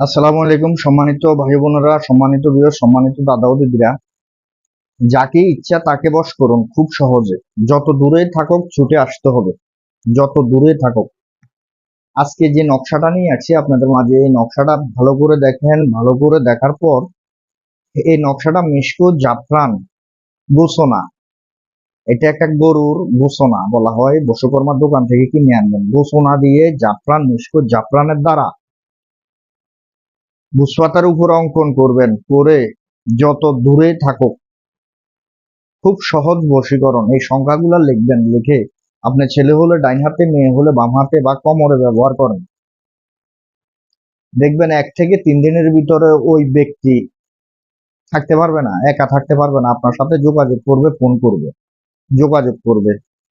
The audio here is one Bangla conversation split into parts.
আসসালামু আলাইকুম, সম্মানিত ভাই বোনেরা সম্মানিত বিয় সম্মানিত দাদা ও দিদিরা। যাকে ইচ্ছা তাকে বশ করুন, খুব সহজে। যত দূরে থাকুক, ছুটে আসতে হবে। যত দূরে থাকুক। আজকে যে নকশাটা নিয়ে আছি, আপনাদের মাঝে এই নকশাটা ভালো করে দেখেন, ভালো করে দেখার পর এই নকশাটা মিশকো জাফরান গোসোনা। এটা একটা গরুর গোসনা বলা হয়। বসুকর্মার দোকান থেকে কিনে আনবেন। গোসনা দিয়ে জাফরান মিশকো জাফরানের দ্বারা বুসপাতার উপর অঙ্কন করবেন করে যত দূরে থাকুক, খুব সহজ বশীকরণ। এই সংখ্যাগুলো লিখবেন, লিখে আপনার ছেলে হলে ডাইন হাতে, মেয়ে হলে, বাম হাতে বা কোমরে ব্যবহার করেন। দেখবেন এক থেকে তিন দিনের ভিতরে ওই ব্যক্তি থাকতে পারবে না, একা থাকতে পারবে না, আপনার সাথে যোগাযোগ করবে, ফোন করবে, যোগাযোগ করবে।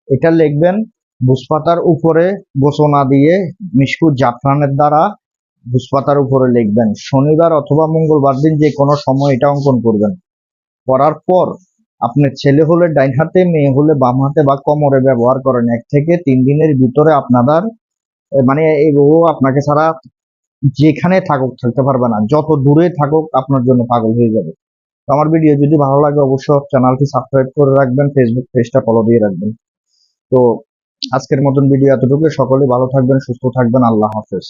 এটা লিখবেন বুসপাতার উপরে গোসনা দিয়ে মিশকু জাফরানের দ্বারা বুসপাতার উপরে লিখবেন, শনিবার অথবা মঙ্গলবার দিন যে কোনো সময় এটা অঙ্কন করবেন। করার পর আপনার ছেলে হলে ডাইন হাতে, মেয়ে হলে বাম হাতে বা কোমরে ব্যবহার করেন। এক থেকে তিন দিনের ভিতরে আপনাদের মানে এই আপনাকে ছাড়া যেখানে থাকুক থাকতে পারবে না। যত দূরে থাকুক আপনার জন্য পাগল হয়ে যাবে। আমার ভিডিও যদি ভালো লাগে অবশ্যই চ্যানেলটি সাবস্ক্রাইব করে রাখবেন ফেসবুক পেজটা ফলো দিয়ে রাখবেন। তো আজকের মতন ভিডিও এতটুকু সকলে ভালো থাকবেন, সুস্থ থাকবেন। আল্লাহ হাফেজ।